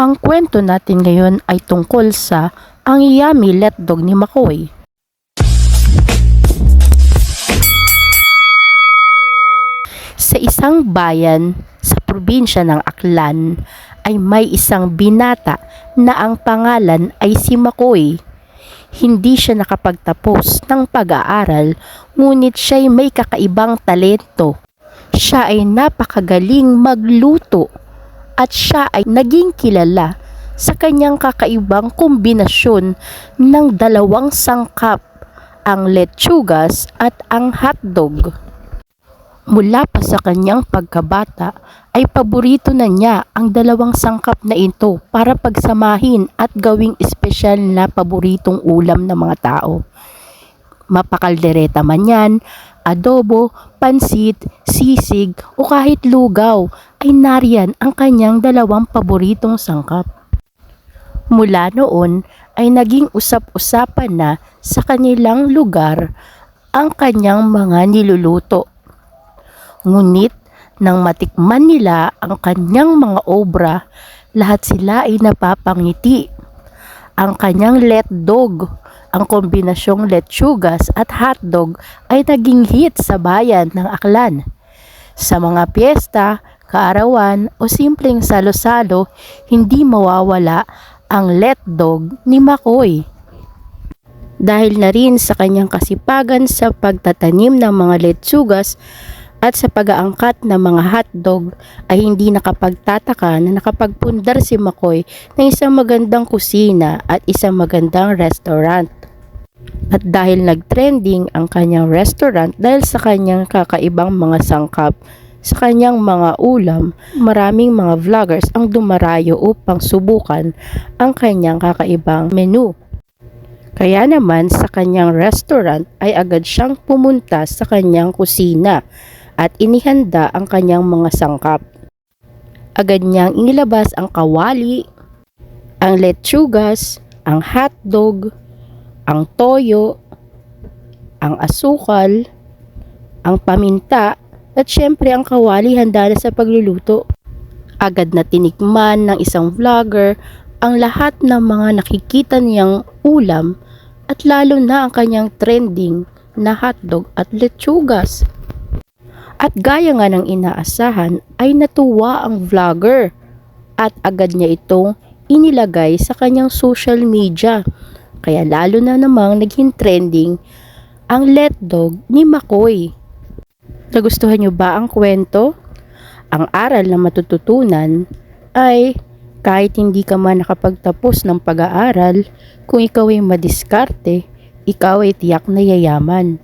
Ang kwento natin ngayon ay tungkol sa ang yummy let dog ni Makoy. Sa isang bayan sa probinsya ng Aklan ay may isang binata na ang pangalan ay si Makoy. Hindi siya nakapagtapos ng pag-aaral ngunit siya'y may kakaibang talento. Siya ay napakagaling magluto at siya ay naging kilala sa kanyang kakaibang kombinasyon ng dalawang sangkap, ang lechugas at ang hotdog. Mula pa sa kanyang pagkabata ay paborito na niya ang dalawang sangkap na ito para pagsamahin at gawing espesyal na paboritong ulam ng mga tao. Mapakaldereta man yan, adobo, pansit, sisig o kahit lugaw ay nariyan ang kanyang dalawang paboritong sangkap. Mula noon ay naging usap-usapan na sa kanilang lugar ang kanyang mga niluluto. Ngunit nang matikman nila ang kanyang mga obra, lahat sila ay napapangiti. Ang kanyang let dog, ang kombinasyong lechugas at hotdog ay naging hit sa bayan ng Aklan. Sa mga piyesta, kaarawan o simpleng salo-salo, hindi mawawala ang let dog ni Makoy. Dahil na rin sa kanyang kasipagan sa pagtatanim ng mga letsugas at sa pag-aangkat ng mga hotdog ay hindi nakapagtataka na nakapagpundar si Makoy ng isang magandang kusina at isang magandang restaurant. At dahil nag-trending ang kanyang restaurant dahil sa kanyang kakaibang mga sangkap, sa kanyang mga ulam, maraming mga vloggers ang dumarayo upang subukan ang kanyang kakaibang menu. Kaya naman sa kanyang restaurant ay agad siyang pumunta sa kanyang kusina at inihanda ang kanyang mga sangkap. Agad niyang inilabas ang kawali, ang lechugas, ang hotdog, ang toyo, ang asukal, ang paminta, at syempre ang kawali handa na sa pagluluto. Agad na tinikman ng isang vlogger ang lahat ng mga nakikita niyang ulam at lalo na ang kanyang trending na hotdog at lechugas. At gaya nga ng inaasahan ay natuwa ang vlogger at agad niya itong inilagay sa kanyang social media. Kaya lalo na namang naging trending ang let dog ni Makoy. Nagustuhan niyo ba ang kwento? Ang aral na matututunan ay kahit hindi ka man nakapagtapos ng pag-aaral, kung ikaw ay madiskarte, ikaw ay tiyak na yayaman.